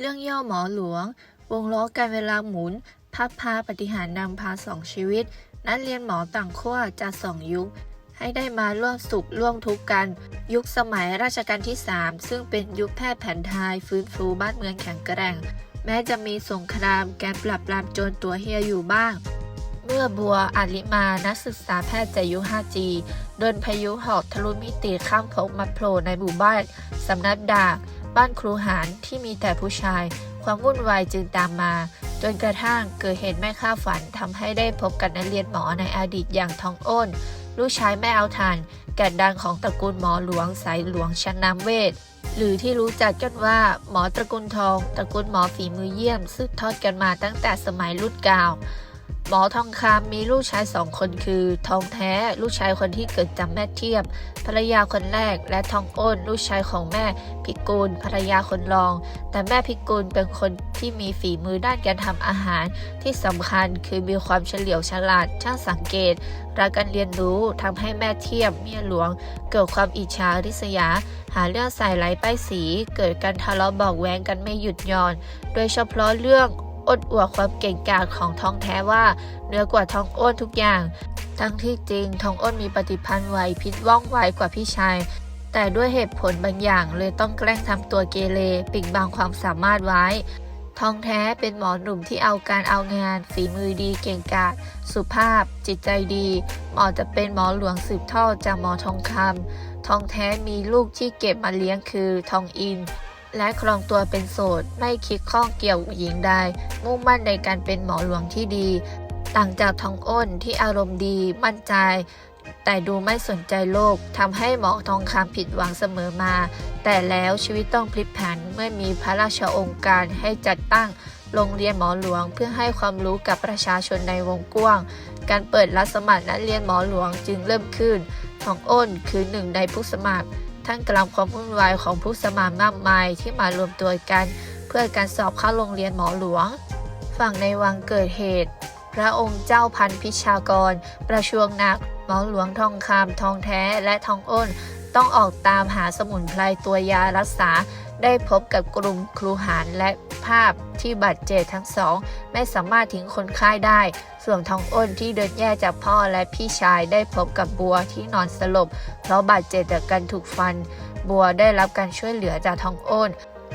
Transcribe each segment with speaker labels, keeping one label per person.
Speaker 1: เรื่องย่อหมอหลวง วงล้อการเวลาหมุน พัดพาปฏิหารนำพาสองชีวิต นักเรียนหมอต่างขั้วจากสองยุค ให้ได้มาร่วมสุขร่วมทุกข์กัน ยุคสมัยราชการที่ 3 ซึ่งเป็นยุคแพทย์แผนไทยฟื้นฟูบ้านเมืองแข็งแกร่ง แม้จะมีสงครามการปราบปรามโจรตัวเฮียอยู่บ้าง เมื่อบัวอาลิมานักศึกษาแพทย์จากยุค 5G โดนพายุหอบทะลุมิติข้ามภพมาโผล่ในหมู่บ้านสำนักดาบ บ้านครูหารที่มีแต่ผู้ชาย ความวุ่นวายจึงตามมา จนกระทั่งเกิดเหตุไม่คาดฝันทำให้ได้พบกับนักเรียนหมอในอดีตอย่างทองอ้น ลูกชายแม่เอาทาน แก่นดังของตระกูลหมอหลวงสายหลวงชั้นน้ำเวทหรือที่รู้จักกันว่าหมอตระกูลทอง ตระกูลหมอฝีมือเยี่ยมสืบทอดกันมาตั้งแต่สมัยรุ่นเก่า หมอทองคำมีลูกชายสองคนคือ ทองแท้ ลูกชายคนที่เกิดจากแม่เทียบ ภรรยาคนแรก และทองอ้น ลูกชายของแม่พิกูลภรรยาคนรอง แต่แม่พิกูลเป็นคนที่มีฝีมือด้านการทำอาหาร ที่สำคัญคือมีความเฉลียวฉลาดช่างสังเกตรักการเรียนรู้ทำให้แม่เทียบเมียหลวง เกิดความอิจฉาริษยา หาเรื่องใส่ไหลป้ายสี เกิดการทะเลาะเบอกแว้งกันไม่หยุดหย่อน โดยเฉพาะเรื่อง อดอวดความเก่งกาจของทองแท้ว่าเหนือกว่าทองอ้นทุกอย่าง ทั้งที่จริงทองอ้นมีปฏิพันธ์ไวพิษว่องไวกว่าพี่ชาย แต่ด้วยเหตุผลบางอย่างเลยต้องแกล้งทำตัวเกเรปิดบังความสามารถไว้ ทองแท้เป็นหมอหนุ่มที่เอาการเอางาน ฝีมือดีเก่งกาจสุภาพ จิตใจดีหมอจะเป็นหมอหลวงสืบทอดจากหมอทองคำทองแท้มีลูกที่เก็บมาเลี้ยงคือทองอิน และครองตัวเป็นโสด ไม่คิดข้องเกี่ยวหญิงใด มุ่งมั่นในการเป็นหมอหลวงที่ดี ต่างจากทองอ้นที่อารมณ์ดีมั่นใจ แต่ดูไม่สนใจโลกทำให้หมอทองคำผิดหวังเสมอมา แต่แล้วชีวิตต้องพลิกผันเมื่อมีพระราชองค์การให้จัดตั้งโรงเรียนหมอหลวงเพื่อให้ความรู้กับประชาชนในวงกว้าง การเปิดรับสมัครนักเรียนหมอหลวงจึงเริ่มขึ้นทองอ้นคือหนึ่งในผู้สมัคร ท่ามกลางความวุ่นวายของผู้สมัครมากมายที่มารวมตัวกัน เพื่อการสอบเข้าโรงเรียนหมอหลวง ฝั่งในวังเกิดเหตุ พระองค์เจ้าพันพิชากร ประชวงหนักหมอหลวงทองคำทองแท้และทองอ้น ต้องออกตามหาสมุนไพรตัวยารักษาได้พบกับกลุ่มครูหารและ ภาพที่บาดเจ็บทั้งสอง ไม่สามารถทิ้งคนไข้ได้ ส่วนทองอ้นที่เดินแย่จากพ่อและพี่ชายได้พบกับบัวที่นอนสลบ เพราะบาดเจ็บจากการถูกฟัน บัวได้รับการช่วยเหลือจากทองอ้น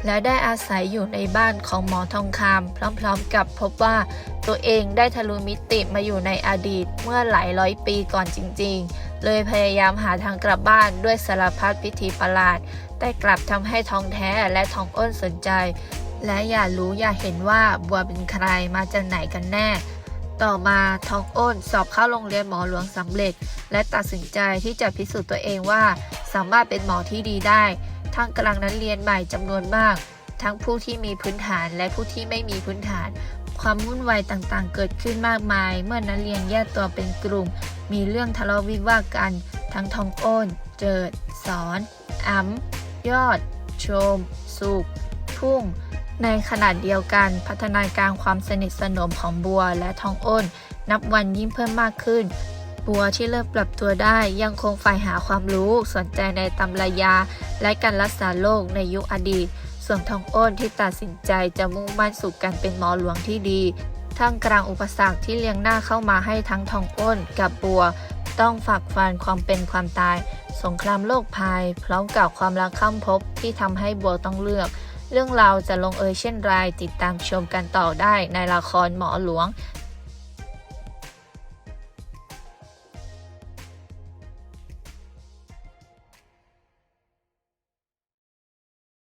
Speaker 1: และได้อาศัยอยู่ในบ้านของหมอทองคำพร้อมๆ กับพบว่าตัวเองได้ทะลุมิติมาอยู่ในอดีตเมื่อหลายร้อยปีก่อนจริงๆ เลยพยายามหาทางกลับบ้านด้วยสารพัดพิธีประหลาด แต่กลับทำให้ทองแท้และทองอ้นสนใจ และอย่ารู้อย่าเห็นว่าบัวเป็นใครมาจากไหนกันแน่ ต่อมาทองอ้นสอบเข้าโรงเรียนหมอหลวงสำเร็จ และตัดสินใจที่จะพิสูจน์ตัวเองว่า สามารถเป็นหมอที่ดีได้ท่ามกลางนักเรียนใหม่จำนวนมาก ทั้งผู้ที่มีพื้นฐานและผู้ที่ไม่มีพื้นฐาน ความวุ่นวายต่างๆ เกิดขึ้นมากมาย เมื่อนักเรียนแยกตัวเป็นกลุ่ม มีเรื่องทะเลาะวิวาทกัน ทั้งทองโอนเจิด สอนอ้ำยอดโชม สุขทุ่ง ในขณะเดียวกันพัฒนาการความสนิทสนมของบัวและทองอ้น นับวันยิ่งเพิ่มมากขึ้น บัวที่เริ่มปรับตัวได้ยังคงใฝ่หาความรู้สนใจในตำรายา และการรักษาโรคในยุคอดีต ส่วนทองอ้นที่ตัดสินใจจะมุ่งมั่นสู่การเป็นหมอหลวงที่ดี ท่ามกลางอุปสรรคที่เลี้ยงหน้าเข้ามาให้ทั้งทองอ้นกับบัว ต้องฝักฟันความเป็นความตาย สงครามโลกภัยพร้อมกับความรักข้ามภพที่ทำให้บัวต้องเลือก เรื่องราวจะลงเอยเช่นไรติดตามชมกันต่อได้ในละครหมอหลวง